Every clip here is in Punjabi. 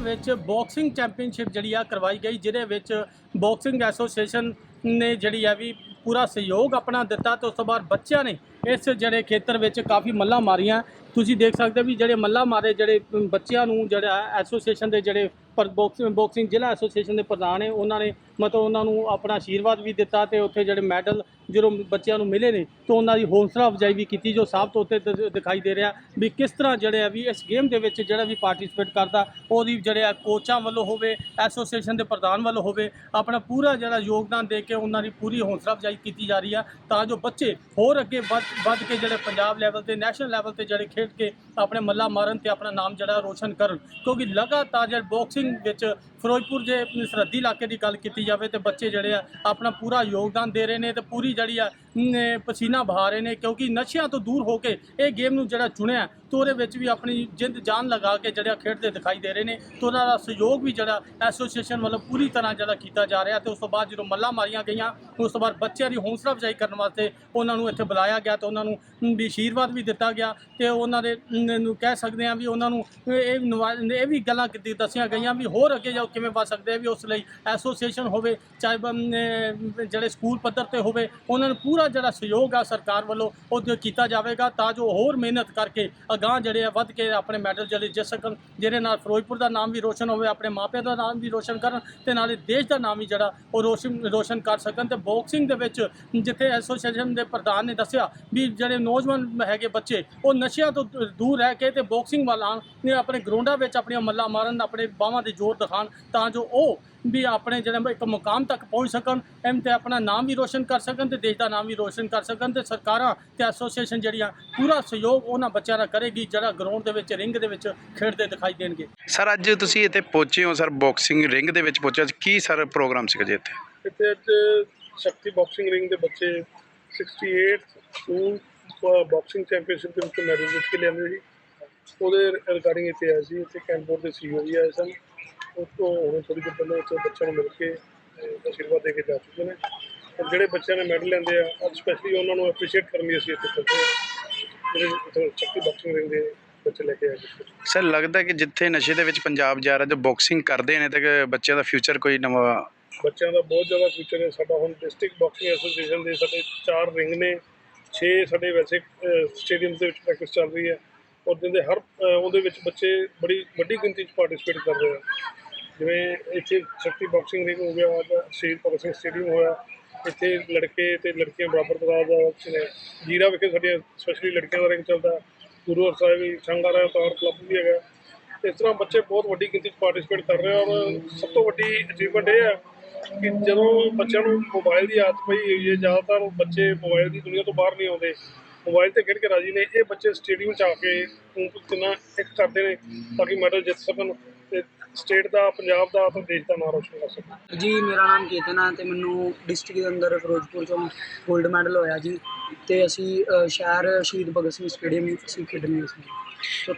ਵਿੱਚ ਬਾਕਸਿੰਗ ਚੈਂਪੀਅਨਸ਼ਿਪ ਜਿਹੜੀ ਆ ਕਰਵਾਈ ਗਈ, ਜਿਹਦੇ ਵਿੱਚ ਬਾਕਸਿੰਗ ਐਸੋਸੀਏਸ਼ਨ ਨੇ ਜਿਹੜੀ ਆ ਵੀ ਪੂਰਾ ਸਹਿਯੋਗ ਆਪਣਾ ਦਿੱਤਾ ਤੇ ਉਸ ਤੋਂ ਬਾਅਦ ਬੱਚਿਆਂ ਨੇ ਇਸ ਜਿਹੜੇ ਖੇਤਰ ਵਿੱਚ ਕਾਫੀ ਮੱਲਾਂ ਮਾਰੀਆਂ। ਤੁਸੀਂ ਦੇਖ ਸਕਦੇ ਹੋ ਵੀ ਜਿਹੜੇ ਮੱਲਾਂ ਮਾਰੇ ਜਿਹੜੇ ਬੱਚਿਆਂ ਨੂੰ ਜਿਹੜਾ ਐਸੋਸੀਏਸ਼ਨ ਦੇ ਜਿਹੜੇ ਪਰ ਬਾਕਸਿੰਗ ਬਾਕਸਿੰਗ ਜ਼ਿਲ੍ਹਾ ਐਸੋਸੀਏਸ਼ਨ ਦੇ ਪ੍ਰਧਾਨ ਨੇ, ਉਹਨਾਂ ਨੇ ਮਤਲਬ ਉਹਨਾਂ ਨੂੰ ਆਪਣਾ ਆਸ਼ੀਰਵਾਦ ਵੀ ਦਿੱਤਾ ਤੇ ਉੱਥੇ ਜਿਹੜੇ ਮੈਡਲ ਜਦੋਂ ਬੱਚਿਆਂ ਨੂੰ ਮਿਲੇ ਨੇ, ਤਾਂ ਉਹਨਾਂ ਦੀ ਹੌਸਲਾ ਅਫਜ਼ਾਈ ਵੀ ਕੀਤੀ ਜੋ ਸਾਫ਼ ਤੌਰ ਤੇ ਦਿਖਾਈ ਦੇ ਰਿਹਾ ਵੀ ਕਿਸ ਤਰ੍ਹਾਂ ਜਿਹੜੇ ਆ ਵੀ ਇਸ ਗੇਮ ਦੇ ਵਿੱਚ ਜਿਹੜਾ ਵੀ ਪਾਰਟਿਸਿਪੇਟ ਕਰਦਾ, ਉਹਦੀ ਜਿਹੜੇ ਆ ਕੋਚਾਂ ਵੱਲੋਂ ਹੋਵੇ, ਐਸੋਸੀਏਸ਼ਨ ਦੇ ਪ੍ਰਧਾਨ ਵੱਲੋਂ ਹੋਵੇ, ਆਪਣਾ ਪੂਰਾ ਜਿਹੜਾ ਯੋਗਦਾਨ ਦੇ ਕੇ ਉਹਨਾਂ ਦੀ ਪੂਰੀ ਹੌਸਲਾ ਅਫਜ਼ਾਈ ਕੀਤੀ ਜਾ ਰਹੀ ਆ ਤਾਂ ਜੋ ਬੱਚੇ ਹੋਰ ਅੱਗੇ ਵੱਧ ਵੱਧ ਕੇ ਜਿਹੜੇ ਪੰਜਾਬ ਲੈਵਲ ਤੇ ਨੈਸ਼ਨਲ ਲੈਵਲ ਤੇ ਜਿਹੜੇ ਖੇਡ ਕੇ ਆਪਣੇ ਮੱਲਾ ਮਾਰਨ ਤੇ ਆਪਣਾ ਨਾਮ ਜਿਹੜਾ ਰੋਸ਼ਨ ਕਰਨ। ਕਿਉਂਕਿ ਲਗਾਤਾਰ ਜਿਹੜਾ ਬਾਕਸਿੰਗ ਵਿੱਚ ਫਿਰੋਜ਼ਪੁਰ ਜੇ ਸਰਹੱਦੀ ਇਲਾਕੇ ਦੀ ਗੱਲ ਕੀਤੀ ਜਾਵੇ ਤੇ ਬੱਚੇ ਜਿਹੜੇ ਆ ਆਪਣਾ ਪੂਰਾ ਯੋਗਦਾਨ ਦੇ ਰਹੇ ਨੇ ਤੇ ਪੂਰੀ ਜਿਹੜੀ ਆ ਪਸੀਨਾ ਬਹਾ ਰਹੇ ਨੇ ਕਿਉਂਕਿ ਨਸ਼ਿਆਂ ਤੋਂ ਦੂਰ ਹੋ ਕੇ ਇਹ ਗੇਮ ਨੂੰ ਜਿਹੜਾ ਚੁਣਿਆ, ਤੇ ਉਹਦੇ ਵਿੱਚ ਵੀ ਆਪਣੀ ਜਿੰਦ ਜਾਨ ਲਗਾ ਕੇ ਜਿਹੜਾ ਖੇਡਦੇ ਦਿਖਾਈ ਦੇ ਰਹੇ ਨੇ, ਤੇ ਉਹਨਾਂ ਦਾ ਸਹਿਯੋਗ ਵੀ ਜਿਹੜਾ ਐਸੋਸੀਏਸ਼ਨ ਵੱਲੋਂ ਪੂਰੀ ਤਰ੍ਹਾਂ ਜਿਹੜਾ ਕੀਤਾ ਜਾ ਰਿਹਾ, ਤੇ ਉਸ ਤੋਂ ਬਾਅਦ ਜਦੋਂ ਮੱਲਾਂ ਮਾਰੀਆਂ ਗਈਆਂ, ਉਸ ਤੋਂ ਬਾਅਦ ਬੱਚਿਆਂ ਦੀ ਹੌਸਲਾ ਅਫਜ਼ਾਈ ਕਰਨ ਵਾਸਤੇ ਉਹਨਾਂ ਨੂੰ ਇੱਥੇ ਬੁਲਾਇਆ ਗਿਆ, ਤੇ ਉਹਨਾਂ ਨੂੰ ਵੀ ਆਸ਼ੀਰਵਾਦ ਵੀ ਦਿੱਤਾ ਗਿਆ, ਤੇ ਉਹਨਾਂ ਦੇ ਨੂੰ ਕਹਿ ਸਕਦੇ ਆ ਵੀ ਉਹਨਾਂ ਨੂੰ ਇਹ ਨਵਾ- ਇਹ ਵੀ ਗੱਲਾਂ ਕੀਤੀ ਦੱਸੀਆਂ ਗਈਆਂ ਵੀ ਹੋਰ ਅੱਗੇ ਜਾਓ ਕਿਵੇਂ ਵੱਧ ਸਕਦੇ ਆ, ਵੀ ਉਸ ਲਈ ਐਸੋਸੀਏਸ਼ਨ ਹੋਵੇ, ਚਾਹੇ ਜਿਹੜੇ ਸਕੂਲ ਪੱਧਰ ਤੇ ਹੋਵੇ, ਉਹਨਾਂ ਨੂੰ ਪੂਰਾ ਜਿਹੜਾ ਸਹਿਯੋਗ ਆ ਸਰਕਾਰ ਵੱਲੋਂ ਉਹ ਕੀਤਾ ਜਾਵੇਗਾ ਤਾਂ ਜੋ ਹੋਰ ਮਿਹਨਤ ਕਰਕੇ ਅਗਾਂਹ ਜਿਹੜੇ ਆ ਵੱਧ ਕੇ ਆਪਣੇ ਮੈਡਲ ਜਿਹੜੇ ਜਿੱਤ ਸਕਣ, ਜਿਹਦੇ ਨਾਲ ਫਿਰੋਜ਼ਪੁਰ ਦਾ ਨਾਮ ਵੀ ਰੋਸ਼ਨ ਹੋਵੇ, ਆਪਣੇ ਮਾਪਿਆਂ ਦਾ ਨਾਮ ਵੀ ਰੋਸ਼ਨ ਕਰਨ ਤੇ ਨਾਲੇ ਦੇਸ਼ ਦਾ ਨਾਮ ਵੀ ਜਿਹੜਾ ਉਹ ਰੋਸ਼ਨ ਰੋਸ਼ਨ ਕਰ ਸਕਣ ਤੇ ਬਾਕਸਿੰਗ ਦੇ ਵਿੱਚ ਜਿੱਥੇ ਐਸੋਸੀਏਸ਼ਨ ਦੇ ਪ੍ਰਧਾਨ ਨੇ ਦੱਸਿਆ ਵੀ ਜਿਹੜੇ ਨੌਜਵਾਨ ਹੈਗੇ ਬੱਚੇ, ਉਹ ਨਸ਼ਿਆਂ ਤੋਂ ਦੂਰ ਰਹਿ ਕੇ ਤੇ ਬਾਕਸਿੰਗ ਵੱਲ ਆਉਣ, ਆਪਣੇ ਗਰਾਊਂਡਾਂ ਵਿੱਚ ਆਪਣੀਆਂ ਮੱਲਾਂ ਮਾਰਨ, ਆਪਣੇ ਬਾਹਾਂ ਦੇ ਜ਼ੋਰ ਦਿਖਾਣ ਤਾਂ ਜੋ ਉਹ ਵੀ ਆਪਣੇ ਜਿਹੜੇ ਇੱਕ ਮੁਕਾਮ ਤੱਕ ਪਹੁੰਚ ਸਕਣ ਐਮ ਤੇ ਆਪਣਾ ਨਾਮ ਵੀ ਰੋਸ਼ਨ ਕਰ ਸਕਣ ਤੇ ਦੇਸ਼ ਦਾ ਨਾਮ ਵੀ ਰੋਸ਼ਨ ਕਰ ਸਕਣ ਤੇ ਸਰਕਾਰਾਂ ਤੇ ਐਸੋਸੀਏਸ਼ਨ ਜਿਹੜੀਆਂ ਪੂਰਾ ਸਹਿਯੋਗ ਉਹਨਾਂ ਬੱਚਿਆਂ ਦਾ ਕਰੇਗੀ ਜਿਹੜਾ ਗਰਾਊਂਡ ਦੇ ਵਿੱਚ ਰਿੰਗ ਦੇ ਵਿੱਚ ਖੇਡਦੇ ਦਿਖਾਈ ਦੇਣਗੇ। ਸਰ ਅੱਜ ਤੁਸੀਂ ਇੱਥੇ ਪਹੁੰਚੇ ਹੋ ਸਰ ਬਾਕਸਿੰਗ ਰਿੰਗ ਦੇ ਵਿੱਚ ਪਹੁੰਚੇ ਕੀ ਸਰ ਪ੍ਰੋਗਰਾਮ ਸੀਗਾ ਜੀ ਇੱਥੇ? ਇੱਥੇ ਅੱਜ ਸ਼ਕਤੀ ਬਾਕਸਿੰਗ ਰਿੰਗ ਦੇ ਬੱਚੇ 68 ਸਕੂਲ ਬਾਕਸਿੰਗ ਚੈਂਪੀਅਨਸ਼ਿਪ ਦੇ ਵਿੱਚ ਮੈਡਲ ਜਿੱਤ ਕੇ ਲਿਆਂਦੇ ਜੀ ਉਹਦੇ ਰਿਗਾਰਡਿੰਗ ਇੱਥੇ ਆਏ ਸੀ ਇੱਥੇ ਕੈਂਪੋਰ ਦੇ ਸੀਓ ਵੀ ਆਏ ਸਨ। ਉਹ ਤੋਂ ਹੁਣ ਥੋੜੀ ਦੇਰ ਪਹਿਲਾਂ ਇੱਥੇ ਬੱਚਿਆਂ ਨੂੰ ਮਿਲ ਕੇ ਅਹ, ਆਸ਼ੀਰਵਾਦ ਦੇ ਕੇ ਜਾ ਚੁੱਕੇ ਨੇ। ਤੇ ਜਿਹੜੇ ਬੱਚਿਆਂ ਨੇ ਮੈਡਲ ਲੈਂਦੇ ਆ ਅੱਜ ਸਪੈਸ਼ਲੀ ਉਹਨਾਂ ਨੂੰ ਐਪਰੀਸ਼ੀਏਟ ਕਰਨ ਲਈ ਅਸੀਂ ਇੱਥੇ ਪਹੁੰਚੇ ਹਾਂ। ਜਿਹੜੇ ਇੱਥੇ ਸ਼ਕਤੀ ਬਾਕਸਿੰਗ ਰਿੰਗ ਦੇ ਬੱਚੇ ਲੈ ਕੇ ਆਏ ਸਰ ਲੱਗਦਾ ਕਿ ਜਿੱਥੇ ਨਸ਼ੇ ਦੇ ਵਿੱਚ ਪੰਜਾਬ ਜਾ ਰਿਹਾ ਜੋ ਬਾਕਸਿੰਗ ਕਰਦੇ ਨੇ ਤੇ ਕਿ ਬੱਚਿਆਂ ਦਾ ਫਿਊਚਰ ਕੋਈ ਨਵਾਂ ਬੱਚਿਆਂ ਦਾ ਬਹੁਤ ਜ਼ਿਆਦਾ ਫਿਊਚਰ ਹੈ। ਸਾਡਾ ਹੁਣ ਡਿਸਟ੍ਰਿਕਟ ਬਾਕਸਿੰਗ ਐਸੋਸੀਏਸ਼ਨ ਦੇ ਸਾਡੇ ਚਾਰ ਰਿੰਗ ਨੇ। 6 ਸਾਡੇ ਵੈਸੇ ਸਟੇਡੀਅਮ ਦੇ ਵਿੱਚ ਪ੍ਰੈਕਟਿਸ ਚੱਲ ਰਹੀ ਹੈ। ਔਰ ਜਿਹਦੇ ਹਰ ਅਹ, ਉਹਦੇ ਵਿੱਚ ਬੱਚੇ ਬੜੀ ਵੱਡੀ ਗਿਣਤੀ 'ਚ ਪਾਰਟਿਸਿਪੇਟ ਕਰ ਰਹੇ ਆ। ਜਿਵੇਂ ਇੱਥੇ ਸ਼ਕਤੀ ਬਾਕਸਿੰਗ ਰਿੰਗ ਹੋ ਗਿਆ ਜਾਂ ਸ਼ਹੀਦ ਭਗਤ ਸਿੰਘ ਸਟੇਡੀਅਮ ਹੋਇਆ, ਇੱਥੇ ਲੜਕੇ ਤੇ ਲੜਕੀਆਂ ਬਰਾਬਰ ਤਦਾਦ ਦਾ ਵਿੱਚ ਨੇ ਜੀਰਾ ਵਿਖੇ ਸਾਡੀਆਂ ਸਪੈਸ਼ਲੀ ਲੜਕੀਆਂ ਦਾ ਰਿੰਗ ਚੱਲਦਾ, ਗੁਰੂ ਸਾਹਿਬ ਵੀ ਸੰਗਾਰਾ ਤਾਰ ਕਲੱਬ ਵੀ ਹੈਗਾ। ਇਸ ਤਰ੍ਹਾਂ ਬੱਚੇ ਬਹੁਤ ਵੱਡੀ ਗਿਣਤੀ 'ਚ ਪਾਰਟਿਸਿਪੇਟ ਕਰ ਰਹੇ ਔਰ ਸਭ ਤੋਂ ਵੱਡੀ ਅਚੀਵਮੈਂਟ ਇਹ ਹੈ ਕਿ ਜਦੋਂ ਬੱਚਿਆਂ ਨੂੰ ਮੋਬਾਈਲ ਦੀ ਆਦਤ ਪਈ ਹੋਈ ਹੈ, ਜ਼ਿਆਦਾਤਰ ਬੱਚੇ ਮੋਬਾਈਲ ਦੀ ਦੁਨੀਆ ਤੋਂ ਬਾਹਰ ਨਹੀਂ ਆਉਂਦੇ। ਮੋਬਾਈਲ ਤੇ ਖੇਡ ਕੇ ਰਾਜੀ ਨੇ, ਇਹ ਬੱਚੇ ਸਟੇਡੀਅਮ 'ਚ ਆ ਕੇ ਕਿੰਨਾ ਇੱਕ ਕਰਦੇ ਨੇ, ਤਾਂ ਕਿ ਮੈਡਲ ਜਿੱਤ ਸਕਣ। ਸਟੇਟ ਦਾ ਪੰਜਾਬ ਦਾ ਤੇ ਦੇਸ਼ ਦਾ ਨਾਮ ਰੋਸ਼ਨ ਕਰ ਸਕਣ ਜੀ ਮੇਰਾ ਨਾਮ ਕੇਤਨ ਹੈ ਤੇ ਮੈਨੂੰ ਡਿਸਟ੍ਰਿਕਟ ਦੇ ਅੰਦਰ ਫਿਰੋਜ਼ਪੁਰ ਚੋਂ 골ਡ ਮੈਡਲ ਹੋਇਆ ਜੀ। ਤੇ ਅਸੀਂ ਅ, ਸ਼ਹਿਰ ਸ਼ਹੀਦ ਭਗਤ ਸਿੰਘ ਸਟੇਡੀਅਮ ਅਸੀਂ ਖੇਡਣੇ ਸੀ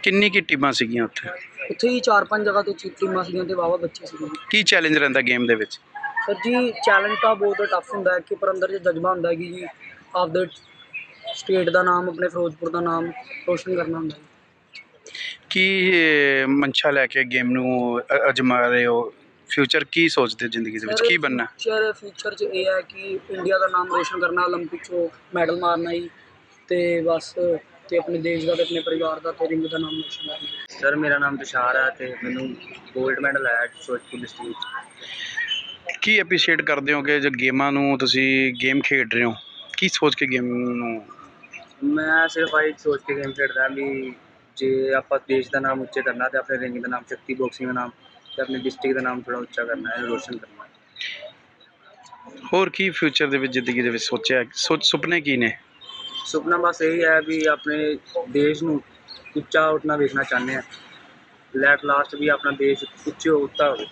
ਕਿੰਨੀ ਕੀ ਟੀਮਾਂ ਸੀਗੀਆਂ ਉੱਥੇ? ਉੱਥੇ ਹੀ ਚਾਰ ਪੰਜ ਜਗ੍ਹਾ ਤੋਂ ਚੀ- ਟੀਮਾਂ ਸੀਗੀਆਂ ਤੇ ਵਾਵਾ ਬੱਚੇ ਸੀਗੇ। ਜੀ। ਕੀ ਚੈਲੰਜ ਰਹਿੰਦਾ ਗੇਮ ਦੇ ਵਿੱਚ? ਸਰ ਜੀ ਚੈਲੰਜ ਤਾਂ ਬਹੁਤ ਟਫ ਹੁੰਦਾ ਹੈ ਕਿ ਪਰ ਅੰਦਰ ਜੇ ਜਜ਼ਬਾ ਹੁੰਦਾ ਹੈ ਕਿ ਜੀ ਆਪਦੇ ਸਟੇਟ ਦਾ ਨਾਮ ਆਪਣੇ ਫਿਰੋਜ਼ਪੁਰ ਦਾ ਨਾਮ ਰੋਸ਼ਨ ਕਰਨਾ ਹੁੰਦਾ ਹੈ। ਕੀ ਮਨਸ਼ਾ ਲੈ ਕੇ ਗੇਮ ਨੂੰ ਅ- ਅਜਮਾ ਰਹੇ ਹੋ? ਫਿਊਚਰ ਕੀ ਸੋਚਦੇ ਜ਼ਿੰਦਗੀ ਦੇ ਵਿੱਚ? ਕੀ ਬਣਨਾ? ਫਿਊਚਰ ਫਿਊਚਰ ਚ ਇਹ ਹੈ ਕਿ ਇੰਡੀਆ ਦਾ ਨਾਮ ਰੋਸ਼ਨ ਕਰਨਾ 올림픽 'ਚ ਮੈਡਲ ਮਾਰਨਾ ਹੀ ਤੇ ਬਸ ਤੇ ਆਪਣੇ ਦੇਸ਼ ਦਾ ਤੇ ਆਪਣੇ ਪਰਿਵਾਰ ਦਾ ਤੇ ਰਿੰਗ ਦਾ ਨਾਮ ਰੋਸ਼ਨ ਕਰਨਾ। ਸਰ ਮੇਰਾ ਨਾਮ ਤੁਸ਼ਾਰ ਹੈ ਤੇ ਮੈਨੂੰ 골ਡ ਮੈਡਲ ਹੈ ਫਿਰੋਜ਼ਪੁਰ ਡਿਸਟ੍ਰਿਕਟ ਕੀ ਐਪਰੀਸ਼ੀਏਟ ਕਰਦੇ ਹੋ ਕਿ ਜੇ ਗੇਮਾਂ ਨੂੰ ਤੁਸੀਂ ਗੇਮ ਖੇਡ ਰਹੇ ਹੋ? ਕੀ ਸੋਚ ਕੇ ਗੇਮ ਨੂੰ? ਮੈਂ ਸਿਰਫ ਆਈ ਸੋਚ ਕੇ ਗੇਮ ਖੇਡਦਾ ਵੀ ਜੇ ਆਪਾਂ ਦੇਸ਼ ਦਾ ਨਾਮ ਉੱਚੇ ਕਰਨਾ ਤੇ ਆਪਣੇ ਰਿੰਗ ਦਾ ਨਾਮ ਸ਼ਕਤੀ ਬਾਕਸਿੰਗ ਦਾ ਨਾਮ ਤੇ ਆਪਣੇ ਡਿਸਟ੍ਰਿਕਟ ਦਾ ਨਾਮ ਥੋੜਾ ਉੱਚਾ ਕਰਨਾ ਹੈ ਰੋਸ਼ਨ ਕਰਨਾ ਹੈ ਹੋਰ ਕੀ ਫਿਊਚਰ ਦੇ ਵਿੱਚ ਜ਼ਿੰਦਗੀ ਦੇ ਵਿੱਚ ਸੋਚਿਆ ਸੋਚ ਸੁਪਨੇ ਕੀ ਨੇ ਸੁਪਨਾ ਬਸ ਇਹੀ ਹੈ ਵੀ ਆਪਣੇ ਦੇਸ਼ ਨੂੰ ਉੱਚਾ ਉੱਠਣਾ ਵੇਖਣਾ ਚਾਹੁੰਦੇ ਆ ਲੈਟ ਲਾਸਟ ਵੀ ਆਪਣਾ ਦੇਸ਼ ਉੱਚੇ ਉੱਤਾ ਹੋਵੇ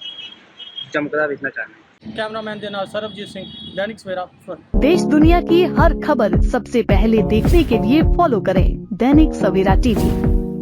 ਚਮਕਦਾ ਵੇਖਣਾ ਚਾਹੁੰਦੇ ਹਾਂ ਕੈਮਰਾਮੈਨ ਦੇ ਨਾਲ ਸਰਬਜੀਤ ਸਿੰਘ ਦੈਨਿਕ ਸਵੇਰਾ ਫਿਰ देश दुनिया की हर खबर सबसे पहले देखने के लिए फॉलो करें दैनिक सवेरा टीवी